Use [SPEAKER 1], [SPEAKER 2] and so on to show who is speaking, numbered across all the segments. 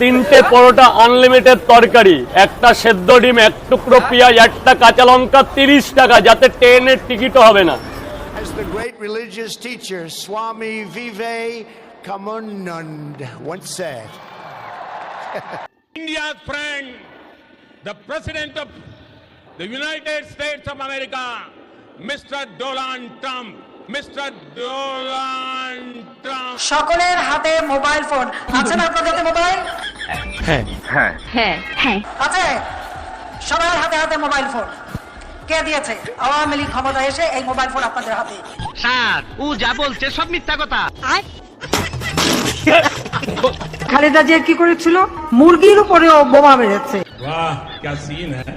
[SPEAKER 1] তিনটে পরোটা আনলিমিটেড তরকারি একটা সেদ্ধ ডিম এক টুকরো পেঁয়াজ একটা কাঁচা লঙ্কা তিরিশ টাকা যাতে ট্রেনের টিকিটও হবে না
[SPEAKER 2] As the great religious teacher Swami Vivekanand once said,
[SPEAKER 3] India's friend, the President of the United States of America, Mr. Donald Trump. Mr. Donald Trump.
[SPEAKER 4] সকলের হাতে মোবাইল ফোন আছে না আপনাদের হাতে মোবাইল
[SPEAKER 5] হ্যাঁ। হ্যাঁ।
[SPEAKER 4] হ্যাঁ, হ্যাঁ। আচ্ছা, সবার হাতে হাতে মোবাইল ফোন কে দিয়েছে? আওয়ামী লীগ ক্ষমতা এসে এই মোবাইল ফোন আপনাদের হাতে।
[SPEAKER 6] স্যার ও যা বলছে সব মিথ্যা কথা।
[SPEAKER 4] খালেদা জিয়া কি করেছিল? মুরগির উপরেও বোমা মেরেছে
[SPEAKER 3] বাহ ক্যা সিন হ্যায়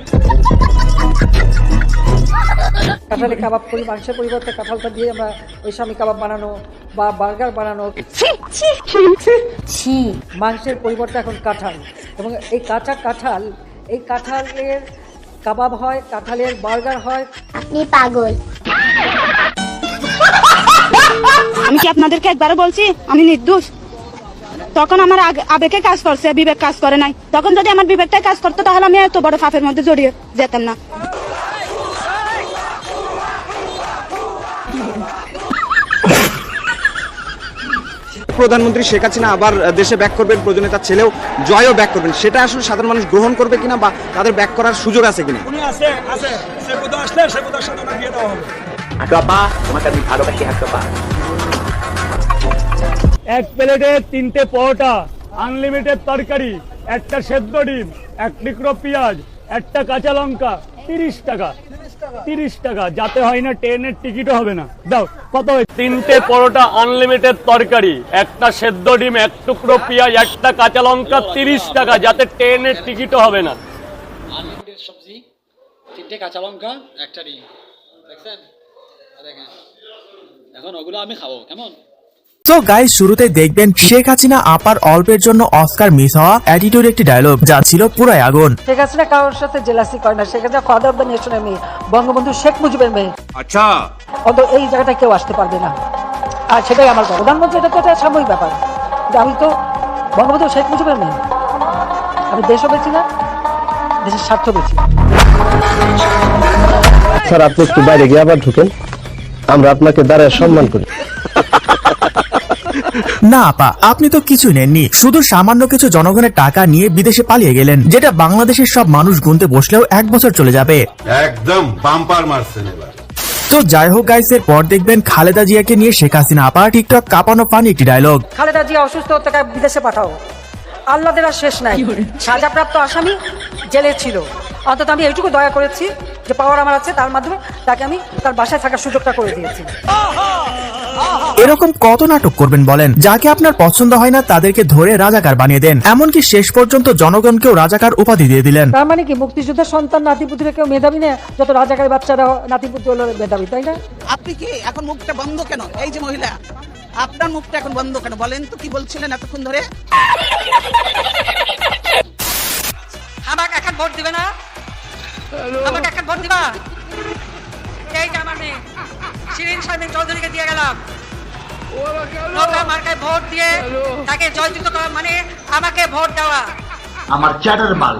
[SPEAKER 4] কাঁঠালে কাবাব করি মাংসের পরিবর্তে কাঁঠালটা দিয়ে আমরা ওই স্বামী কাবাব বানানো বা বার্গার বানানো।
[SPEAKER 5] ছি
[SPEAKER 4] মাংসের পরিবর্তে এখন কাঁঠাল। এবং এই কাঁচা কাঁঠাল এই কাঁঠালের কাবাব হয় কাঁঠালের বার্গার হয়।
[SPEAKER 5] আপনি পাগল।
[SPEAKER 7] আমি কি আপনাদেরকে একবারও বলছি? আমি নির্দোষ। তখন আমার আগ- আবেগে কাজ করছে বিবেক কাজ করে নাই। তখন যদি আমার বিবেকটাই কাজ করতো তাহলে আমি এত বড় ফাফের মধ্যে জড়িয়ে যেতাম না।
[SPEAKER 8] প্রধানমন্ত্রী শেখ হাসিনা আবার দেশে ব্যাক করবেন প্রয়োজনে তার ছেলেও জয়ও ব্যাক করবেন। সেটা আসলে সাধারণ মানুষ গ্রহণ করবে কিনা বা তাদের ব্যাক করার সুযোগ আছে কিনা?
[SPEAKER 1] এক প্লেটে তিনটে পরোটা আনলিমিটেড তরকারি একটা সেদ্ধ ডিম এক টুকরো পেঁয়াজ একটা কাঁচা লঙ্কা তিরিশ টাকা। তিরিশ টাকা। যাতে হয় না ট্রেনের টিকিটও হবে না। দাও কত? তিনটে পরোটা আনলিমিটেড তরকারি একটা সেদ্ধ ডিম এক টুকরো পিঁয়াজ একটা কাঁচা লঙ্কা তিরিশ টাকা যাতে ট্রেনের টিকিটও হবে না।
[SPEAKER 9] আনলিমিটেড সবজি তিনটে কাঁচা লঙ্কা একটা ডিম। দেখছেন? দেখেন এখন ওগুলো আমি খাব কেমন?
[SPEAKER 10] তো গাইস শুরুতে দেখবেন শেখ হাসিনা আপার অল্পের জন্য অস্কার মিস হওয়া অ্যাটিটিউড একটি ডায়লগ যা ছিল পুরাই আগুন।
[SPEAKER 4] শেখ হাসিনা কারোর সাথে জেলাসি করে না। Sheikh Hasina father of the নেশনের মেয়ে বঙ্গবন্ধু শেখ মুজিবের মেয়ে।
[SPEAKER 8] আচ্ছা।
[SPEAKER 4] অত এই জায়গাটা কেউ আসতে পারবে না। আর সেটাই আমার প্রধানমন্ত্রী এটা তো একটা সাময়িক ব্যাপার। যে আমি তো বঙ্গবন্ধু শেখ মুজিবের মেয়ে। আমি দেশও বেছি না দেশের স্বার্থ বেছি
[SPEAKER 11] স্যার আপনি একটু বাইরে গিয়ে আবার ঢুকেন। আমরা আপনাকে দাঁড়ায় সম্মান করি।
[SPEAKER 10] না আপা আপনি তো কিছু নেননি। শুধু সামান্য কিছু জনগণের টাকা নিয়ে বিদেশে পালিয়ে গেলেন যেটা বাংলাদেশের সব মানুষ গুনতে বসলেও এক বছর চলে যাবে।
[SPEAKER 3] একদম বাম্পার মারছেন এবার।
[SPEAKER 10] তো যাই হোক গাইস এর পর দেখবেন খালেদা জিয়াকে নিয়ে শেখ হাসিনা আপা টিকটক কাঁপানো পানি একটি ডায়লগ
[SPEAKER 4] খালেদা জিয়া অসুস্থ তাকে বিদেশে পাঠাও। আল্লাদের আর শেষ নাই। সাজাপ্রাপ্ত আসামি জেলে ছিল। অন্তত আমি এইটুকু দয়া করেছি যে পাওয়ার আমার আছে তার মাধ্যমে তাকে আমি তার বাসায় থাকার সুযোগটা করে দিয়েছি।
[SPEAKER 10] এরকম কত নাটক করবেন বলেন? যাকে আপনার পছন্দ হয় না তাদেরকে ধরে রাজাকার বানিয়ে দেন। এমনকি শেষ পর্যন্ত জনগণকেও রাজাকার উপাধি দিয়ে দিলেন।
[SPEAKER 4] তার মানে কি মুক্তিযুদ্ধের সন্তান নাতিপুতিরা কেউ মেধাবী না? যত রাজাকারী বাচ্চারা নাতিপুতি হলো মেধাবী তাই না?
[SPEAKER 6] আপনি কি এখন মুখটা বন্ধ কেন? এই যে মহিলা আপনার মুখটা এখন বন্ধ কেন? বলেন তো কি বলছিলেন এতক্ষণ ধরে?
[SPEAKER 4] আমাকে এখন ভোট দিবে না? আমাকে একটা ভোট দিবা? এই যে আমার মেয়ে। শিরিন শারমিন চৌধুরীকে দিয়ে গেলাম। নৌকা মার্কায় ভোট দিয়ে তাকে জয়যুক্ত করা মানে আমাকে ভোট দেওয়া।
[SPEAKER 2] আমার চ্যাটার মাল